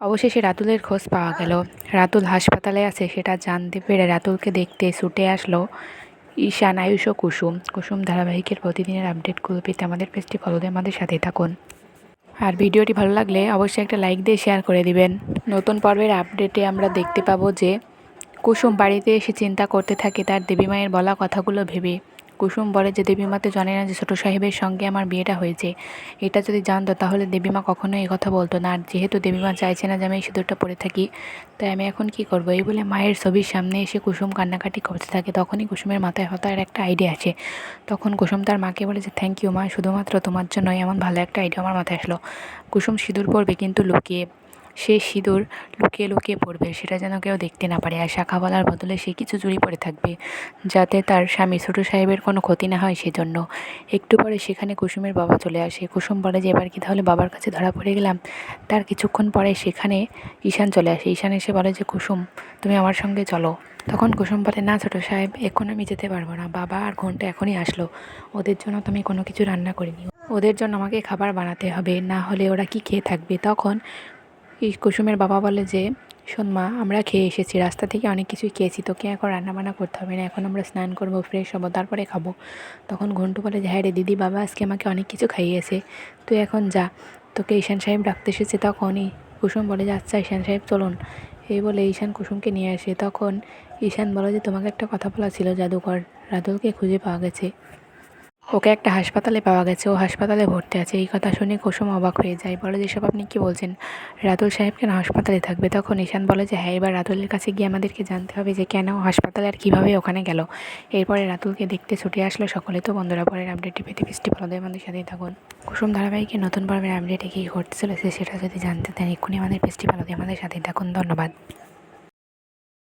অবশেষে রাতুলের খোঁজ পাওয়া গেল। রাতুল হাসপাতালে আছে, সেটা জানতে পেরে রাতুলকে দেখতে ছুটে আসলো ঈশান আয়ুষ ও কুসুম। কুসুম ধারাবাহিকের প্রতিদিনের আপডেটগুলো পেতে আমাদের পেজটি ফলো দিয়ে আমাদের সাথেই থাকুন। আর ভিডিওটি ভালো লাগলে অবশ্যই একটা লাইক দিয়ে শেয়ার করে দিবেন। নতুন পর্বের আপডেটে আমরা দেখতে পাবো যে কুসুম বাড়িতে এসে চিন্তা করতে থাকে তার দেবী মায়ের বলা কথাগুলো ভেবে। কুসুম বলে যে দেবীমা তো জানে না যে ছোটো সাহেবের সঙ্গে আমার বিয়েটা হয়েছে। এটা যদি জানতো তাহলে দেবীমা কখনোই এই কথা বলতো না। আর যেহেতু দেবীমা চাইছে না যে আমি এই সিঁদুরটা পরে থাকি, তাই আমি এখন কি করব? এই বলে মায়ের ছবির সামনে এসে কুসুম কান্নাকাটি করতে থাকে। তখনই কুসুমের মাথায় হঠাৎ একটা আইডিয়া আসে। তখন কুসুম তার মাকে বলে যে থ্যাংক ইউ মা, শুধুমাত্র তোমার জন্যই এমন ভালো একটা আইডিয়া আমার মাথায় আসলো। কুসুম সিঁদুর পরবে কিন্তু লুকিয়ে সে সিঁদুর লুকিয়ে লুকিয়ে পড়বে। সেটা যেন কেউ দেখতে না পারে। আর শাখা বলার বদলে সে কিছু চুরি পরে থাকবে, যাতে তার স্বামী ছোটো সাহেবের কোনো ক্ষতি না হয় সেজন্য। একটু পরে সেখানে কুসুমের বাবা চলে আসে। কুসুম বলে, যে এবার কি তাহলে বাবার কাছে ধরা পড়ে গেলাম? তার কিছুক্ষণ পরে সেখানে ঈশান চলে আসে। ঈশান এসে বলে, যে কুসুম, তুমি আমার সঙ্গে চলো। তখন কুসুম বলে, না ছোটো সাহেব, এখন আমি যেতে পারব না। বাবা আর ঘণ্টা এখনই আসলো। ওদের জন্য তো আমি কোনো কিছু রান্না করিনি। ওদের জন্য আমাকে খাবার বানাতে হবে। না হলে ওরা কি খেয়ে থাকবে? তখন এই কুসুমের বাবা বলে যে, শোন মা, আমরা খেয়ে এসেছি, রাস্তা থেকে অনেক কিছুই খেয়েছি, তোকে এখন রান্নাবান্না করতে হবে না, এখন আমরা স্নান করব ফ্রেশ হব, তারপরে খাব। তখন ঘন্টু বলে যে হ্যাঁ রে দিদি, বাবা আজকে আমাকে অনেক কিছু খাইয়েছে, তুই এখন যা। তোকে ঈশান সাহেব ডাকতে এসেছে তখনই। কুসুম বলে যে আচ্ছা ঈশান সাহেব, চলুন। এই বলে ঈশান কুসুমকে নিয়ে আসে। তখন ঈশান বলে যে, তোমাকে একটা কথা বলা ছিল জাদুঘর রাতুলকে খুঁজে পাওয়া গেছে। ওকে একটা হাসপাতালে পাওয়া গেছে, ও হাসপাতালে ভর্তি আছে। এই কথা শুনে কুসুম অবাক হয়ে যায়। বলে, যেসব আপনি কি বলছেন? রাতুল সাহেব কেন হাসপাতালে থাকবে? তখন ঈশান বলে যে হ্যাঁ এবার রাতুলের কাছে গিয়ে আমাদেরকে জানতে হবে যে, কেন হাসপাতালে আর কীভাবে ওখানে গেল? এরপরে রাতুলকে দেখতে ছুটে আসলো সকলে। তো বন্ধুরা, পরের আপডেটটি পেতে বৃষ্টি ফলো দিয়ে আমাদের সাথেই থাকুন। কুসুম ধারাবাহিকের নতুন পর্বের আপডেটে কী ঘটতে চলেছে সেটা যদি জানতে চান, এক্ষুনি আমাদের পেজটি ফলো দিয়ে আমাদের সাথেই থাকুন। ধন্যবাদ।